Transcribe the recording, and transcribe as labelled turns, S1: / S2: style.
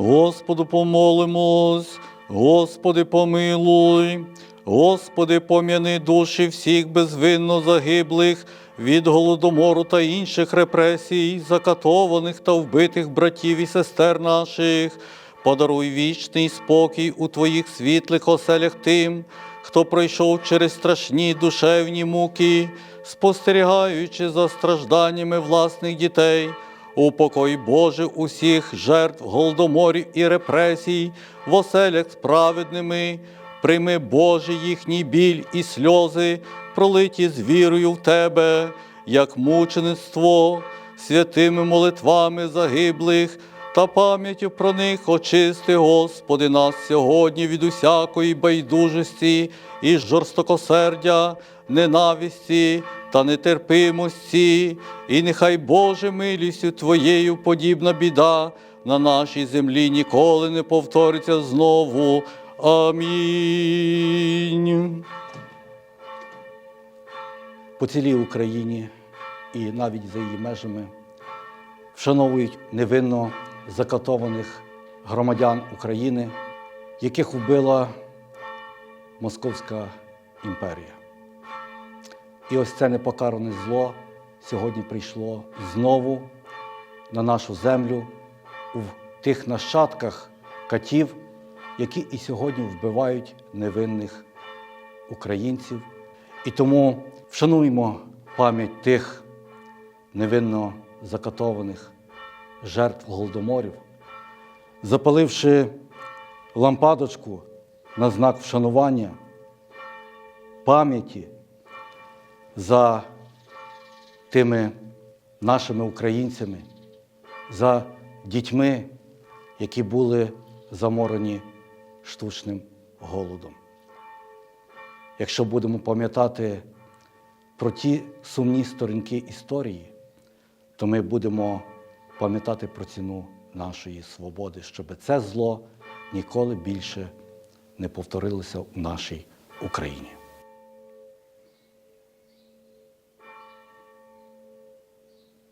S1: Господу помолимось, Господи помилуй, Господи пом'яни душі всіх безвинно загиблих від голодомору та інших репресій, закатованих та вбитих братів і сестер наших. Подаруй вічний спокій у Твоїх світлих оселях тим, хто пройшов через страшні душевні муки, спостерігаючи за стражданнями власних дітей. Упокой Боже усіх жертв голодоморів і репресій в оселях справедними, прийми Боже їхній біль і сльози, пролиті з вірою в Тебе, як мучеництво, святими молитвами загиблих та пам'яттю про них очисти, Господи, нас сьогодні від усякої байдужості і жорстокосердя, ненависті та нетерпимості, і нехай Боже милістю Твоєю подібна біда на нашій землі ніколи не повториться знову. Амінь. По цілій Україні і навіть за її межами вшановують невинно закатованих громадян України, яких вбила Московська імперія. І ось це непокаране зло сьогодні прийшло знову на нашу землю у тих нащадках катів, які і сьогодні вбивають невинних українців. І тому вшануємо пам'ять тих невинно закатованих жертв голодоморів, запаливши лампадочку на знак вшанування пам'яті за тими нашими українцями, за дітьми, які були заморені штучним голодом. Якщо будемо пам'ятати про ті сумні сторінки історії, то ми будемо пам'ятати про ціну нашої свободи, щоб це зло ніколи більше не повторилося в нашій Україні.